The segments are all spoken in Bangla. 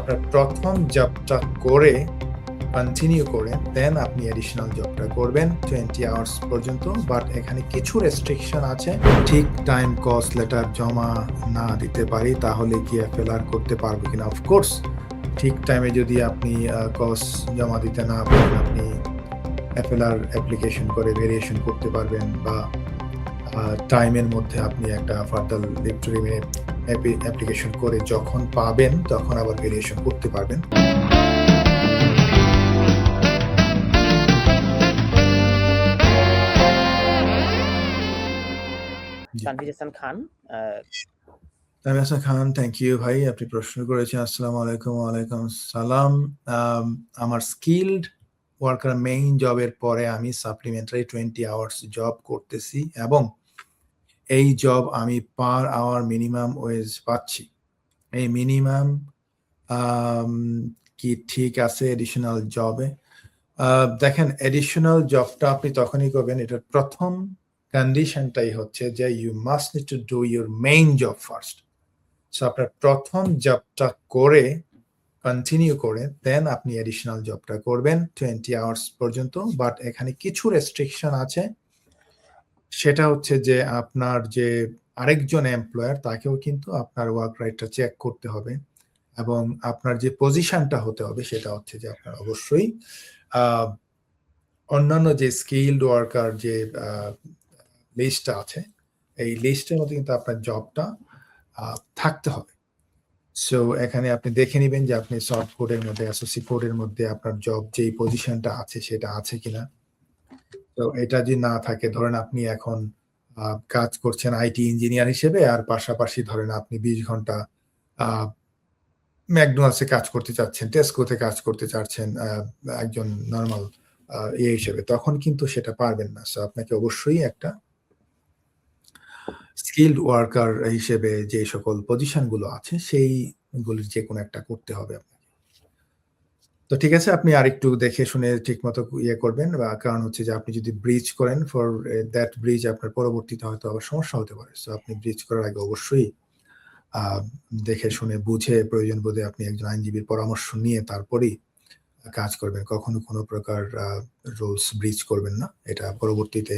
আপনার প্রথম জবটা করে কন্টিনিউ করে দেন আপনি অ্যাডিশনাল জবটা করবেন টোয়েন্টি আওয়ার্স পর্যন্ত বাট এখানে কিছু রেস্ট্রিকশন আছে। ঠিক টাইম কস্ট লেটার জমা না দিতে পারি, তাহলে কি এফএলআর করতে পারব কিনা? অফকোর্স ঠিক টাইমে যদি আপনি কস্ট জমা দিতে না পারেন, আপনি এফএলআর অ্যাপ্লিকেশন করে ভেরিয়েশন করতে পারবেন বা টাইমের মধ্যে আপনি একটা ফার্দার লিভ অ্যাপ্লিকেশন করে যখন পাবেন তখন আবার ভেরিয়েশন করতে পারবেন। তানভীর হাসান খান তামিম হাসান খান থ্যাংক ইউ ভাই আপনি প্রশ্ন করেছেন আসসালামু আলাইকুম ওয়ালাইকুম সালাম আম, আমার স্কিলড ওয়ার্কার মেইন জবের পরে আমি সাপ্লিমেন্টারি টোয়েন্টি আওয়ার্স জব করতেছি এবং এই জব আমি পার আওয়ার মিনিমাম ওয়েজ পাচ্ছি। এই মিনিমাম কি ঠিক আছে এডিশনাল জবে দেখেন এডিশনাল জবটা আপনি তখনই করবেন, এটার প্রথম কন্ডিশনটাই হচ্ছে যে you must need to do your main job first so আপনার প্রথম জবটা করে কন্টিনিউ করে দেন আপনি এডিশনাল জবটা করবেন টোয়েন্টি আওয়ার্স পর্যন্ত। বাট এখানে কিছু রেস্ট্রিকশন আছে সেটা হচ্ছে যে আপনার যে আরেকজন এমপ্লয়ার তাকেও কিন্তু আপনার ওয়ার্ক রাইটটা চেক করতে হবে এবং আপনার যে পজিশনটা হতে হবে সেটা হচ্ছে যে আপনার অবশ্যই অন্যান্য যে স্কিল্ড ওয়ার্কার যে লিস্টটা আছে, এই লিস্টের মধ্যে কিন্তু আপনার জবটা থাকতে হবে। সো এখানে আপনি দেখে নেবেন যে আপনি সফট কোডের মধ্যে অ্যাসোসি কোডের মধ্যে আপনার জব যেই পজিশনটা আছে সেটা আছে কিনা। তো এটা যদি না থাকে, ধরেন আপনি এখন কাজ করছেন আইটি ইঞ্জিনিয়ার হিসেবে, আর পাশাপাশি ধরেন আপনি বিশ ঘণ্টা ম্যাকডোনাল্ডসে কাজ করতে চাচ্ছেন, টেস্কোতে কাজ করতে চাচ্ছেন একজন নর্মাল ইয়ে হিসেবে, তখন কিন্তু সেটা পারবেন না। সো আপনাকে অবশ্যই একটা স্কিল্ড ওয়ার্কার হিসেবে যে সকল পজিশনগুলো আছে সেইগুলির যে কোনো একটা করতে হবে আপনাকে। তো ঠিক আছে, আপনি আরেকটু দেখে শুনে ঠিক মতো ইয়ে করবেন, বা কারণ হচ্ছে যে আপনি যদি ব্রিজ করেন ফর দ্যাট ব্রিজ আপনার পরবর্তীতে হয়তো আবার সমস্যা হতে পারে। সো আপনি ব্রিজ করার আগে অবশ্যই দেখে শুনে বুঝে প্রয়োজন বোধে আপনি একজন আইনজীবীর পরামর্শ নিয়ে তারপরেই কাজ করবেন। কখনো কোনো প্রকার রুলস ব্রিজ করবেন না। এটা পরবর্তীতে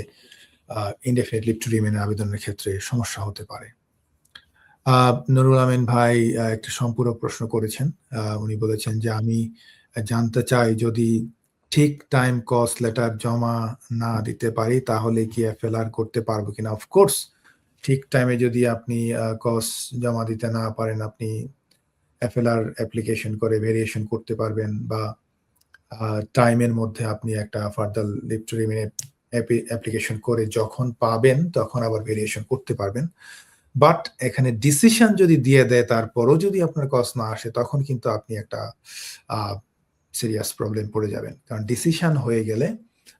ইনডেফিনেট লিভ টু রিমেন আবেদনের ক্ষেত্রে সমস্যা হতে পারে। নুরুল আমিন ভাই একটা সম্পূরক প্রশ্ন করেছেন। উনি বলেছেন যে, আমি জানতে চাই, যদি ঠিক টাইম কস্ট লেটার জমা না দিতে পারি, তাহলে কি এফএলআর করতে পারব কিনা? অফকোর্স ঠিক টাইমে যদি আপনি কস্ট জমা দিতে না পারেন, আপনি এফএলআর অ্যাপ্লিকেশন করে ভেরিয়েশন করতে পারবেন বা টাইমের মধ্যে আপনি একটা ফার্দার লিভ টু অ্যাপ্লিকেশন করে যখন পাবেন, তখন আবার ভেরিয়েশন করতে পারবেন। বাট এখানে ডিসিশন যদি দিয়ে দেয়, তারপরও যদি আপনার কস না আসে, তখন কিন্তু আপনি একটা সিরিয়াস প্রবলেম পড়ে যাবেন। কারণ ডিসিশন হয়ে গেলে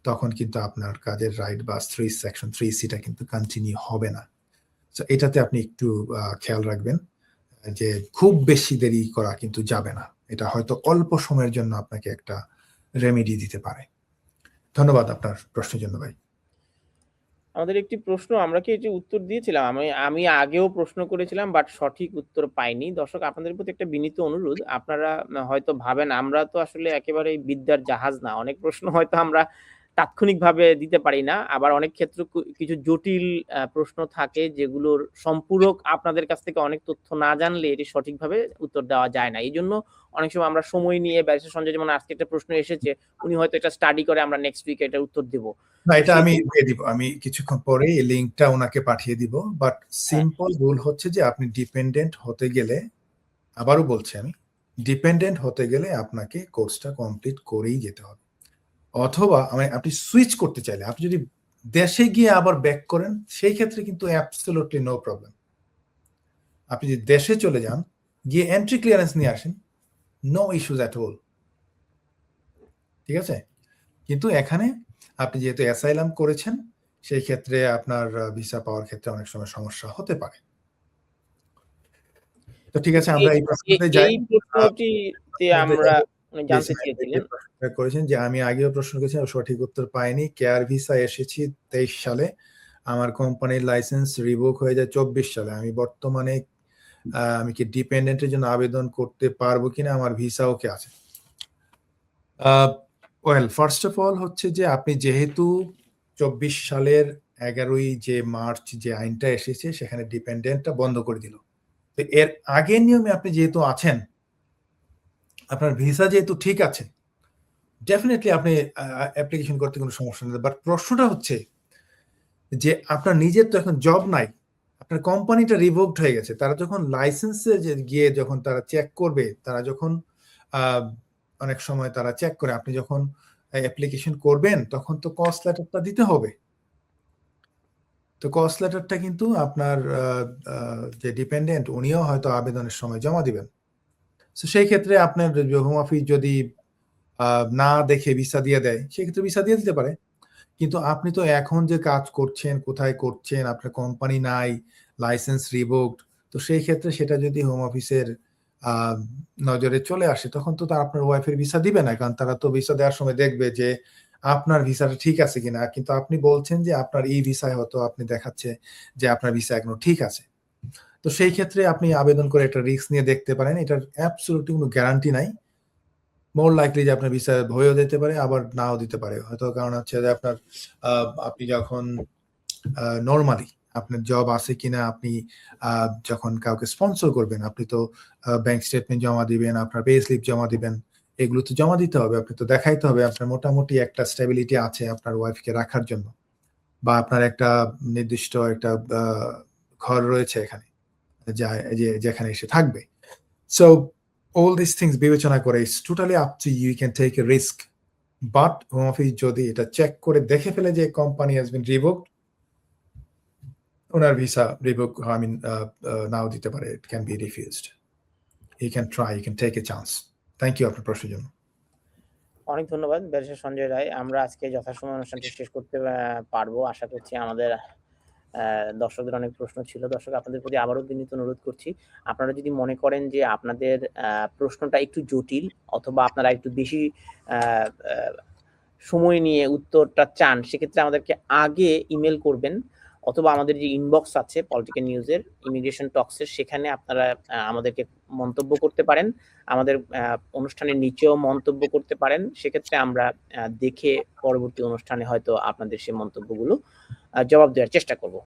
তখন কিন্তু আপনার কাজের রাইট বা থ্রি সেকশন থ্রি সিটা কিন্তু কন্টিনিউ হবে না। তো এটাতে আপনি একটু খেয়াল রাখবেন যে খুব বেশি দেরি করা কিন্তু যাবে না। এটা হয়তো অল্প সময়ের জন্য আপনাকে একটা রেমেডি দিতে পারে। ধন্যবাদ আপনার প্রশ্নের জন্য ভাই। আমাদের একটি প্রশ্ন, আমরা কি এটি উত্তর দিয়েছিলাম, আমি আমি আগেও প্রশ্ন করেছিলাম বাট সঠিক উত্তর পাইনি। দর্শক, আপনাদের প্রতি একটা বিনীত অনুরোধ, আপনারা হয়তো ভাবেন, আমরা তো আসলে একেবারে বিদ্যার জাহাজ না, অনেক প্রশ্ন হয়তো আমরা তাৎক্ষণিকভাবে দিতে পারি না। আবার অনেক ক্ষেত্রে কিছু জটিল প্রশ্ন থাকে যেগুলোর সম্পূরক আপনাদের কাছ থেকে অনেক তথ্য না জানলে এটি সঠিকভাবে উত্তর দেওয়া যায় না। এই জন্য অনেক সময় আমরা সময় নিয়ে ব্যারিস্টার সঞ্জয় যেমন আজকে একটা প্রশ্ন এসেছে উনি হয়তো এটা স্টাডি করে আমরা নেক্সট উইকে এটা উত্তর দেবো। না এটা আমি দিয়ে দিব। আমি কিছুক্ষণ পরে এই লিঙ্কটা ওনাকে পাঠিয়ে দিব। বাট সিম্পল রুল হচ্ছে যে আপনি ডিপেন্ডেন্ট হতে গেলে আবারও বলছি আমি ডিপেন্ডেন্ট হতে গেলে আপনাকে কোর্সটা কমপ্লিট করেই যেতে হবে। অথবা মানে আপনি সুইচ করতে চাইলে আপনি যদি দেশে গিয়ে আবার ব্যাক করেন সেই ক্ষেত্রে কিন্তু অ্যাবসলুটলি নো প্রবলেম আপনি যদি দেশে চলে যান গিয়ে এন্ট্রি ক্লিয়ারেন্স নিয়ে আসেন নো ইস্যুজ অ্যাট অল ঠিক আছে? কিন্তু এখানে আপনি যেহেতু অ্যাসাইলাম করেছেন সেই ক্ষেত্রে আপনার ভিসা পাওয়ার ক্ষেত্রে অনেক সময় সমস্যা হতে পারে। তো ঠিক আছে আমরা এই প্রশ্নতে যাই। আমরা জানতে চেয়েছিলেন করেছেন যে আমি আগেও প্রশ্ন করেছি সঠিক উত্তর পাইনি কেয়ার ভিসা এসেছি তেইশ সালে আমার কোম্পানির লাইসেন্স রিভোক হয়ে যায় চব্বিশ সালে আমি বর্তমানে আমি কি ডিপেন্ডেন্ট এর জন্য আবেদন করতে পারব কিনা? আমার ভিসা ওকে আছে। ওয়েল ফার্স্ট অফ অল হচ্ছে যে আপনি যেহেতু ২৪ সালের ১১ই যে মার্চ যে আইনটা এসেছে সেখানে ডিপেন্ডেন্টটা বন্ধ করে দিল। তো এর আগের নিয়মে আপনি যেহেতু আছেন আপনার ভিসা যেহেতু ঠিক আছে, ডেফিনেটলি আপনি অ্যাপ্লিকেশন করতে কোনো সমস্যা নেই। বাট প্রশ্নটা হচ্ছে যে আপনার নিজের তো এখন জব নাই। আপনার কোম্পানিটা রিভোকড হয়ে গেছে। তারা যখন লাইসেন্সে গিয়ে যখন তারা চেক করবে, তারা যখন অনেক সময় তারা চেক করে আপনি যখন অ্যাপ্লিকেশন করবেন তখন তো কস্ট লেটারটা দিতে হবে। তো কস্ট লেটারটা কিন্তু আপনার যে ডিপেন্ডেন্ট উনিও হয়তো আবেদনের সময় জমা দিবেন। সো সেই ক্ষেত্রে আপনার হোম অফিস যদি না দেখে ভিসা দিয়ে দেয়, সেক্ষেত্রে ভিসা দিয়ে দিতে পারে। কিন্তু আপনি তো এখন যে কাজ করছেন, কোথায় করছেন, আপনার কোম্পানি নাই, লাইসেন্স রিভোকড। তো সেই ক্ষেত্রে সেটা যদি হোম অফিসের নজরে চলে আসে তখন তো তারা আপনার ওয়াইফের ভিসা দিবে না। কারণ তারা তো ভিসা দেওয়ার সময় দেখবে যে আপনার ভিসাটা ঠিক আছে কিনা। কিন্তু আপনি বলছেন যে আপনার ই ভিসায় হয়তো আপনি দেখাচ্ছে যে আপনার ভিসা এখনও ঠিক আছে। তো সেই ক্ষেত্রে আপনি আবেদন করে একটা রিস্ক নিয়ে দেখতে পারেন। এটার অ্যাবসোলিউটলি কোনো গ্যারান্টি নাই। মোর লাইকলি যে আপনার ভিসা হয়েও যেতে পারে আবার নাও দিতে পারে। হয়তো কারণ হচ্ছে যে আপনার আপনি যখন নর্মালি আপনার জব আছে কিনা আপনি যখন কাউকে স্পন্সর করবেন আপনি তো ব্যাংক স্টেটমেন্ট জমা দিবেন, আপনার পে স্লিপ জমা দিবেন। এগুলো তো জমা দিতে হবে। আপনি তো দেখাইতে হবে আপনার মোটামুটি একটা স্টেবিলিটি আছে আপনার ওয়াইফকে রাখার জন্য। বা আপনার একটা নির্দিষ্ট একটা ঘর রয়েছে এখানে। যেখানে এসে থাকবে। সো all these things বিবেচনা করে totally up to you, you can take a risk. But home office যদি এটা চেক করে দেখে ফেলে যে কোম্পানি has been revoked উনার ভিসা revoke I mean uh uh নাও দিতে পারে। It can be refused. You can try, you can take a chance thank you আপনার প্রশ্নের জন্য। অনেক ধন্যবাদ ব্যারিস্টার সঞ্জয় রায়। আমরা আজকে যথাসময়ে অনুষ্ঠানটি শেষ করতে পারব। আশা করছি আমাদের দর্শকদের অনেক প্রশ্ন ছিল। দর্শক আপনাদের প্রতি আবারও বিনীত অনুরোধ করছি। আপনারা যদি মনে করেন যে আপনাদের প্রশ্নটা একটু জটিল অথবা আপনারা একটু বেশি সময় নিয়ে উত্তরটা চান, সেক্ষেত্রে আমাদেরকে আগে ইমেল করবেন অথবা আমাদের যে ইনবক্স আছে পলিটিক্যাল নিউজের, ইমিগ্রেশন টক্সের সেখানে আপনারা আমাদেরকে মন্তব্য করতে পারেন। আমাদের অনুষ্ঠানের নিচেও মন্তব্য করতে পারেন। সেক্ষেত্রে আমরা দেখে পরবর্তী অনুষ্ঠানে হয়তো আপনাদের সেই মন্তব্যগুলো জবাব দেওয়ার চেষ্টা করব।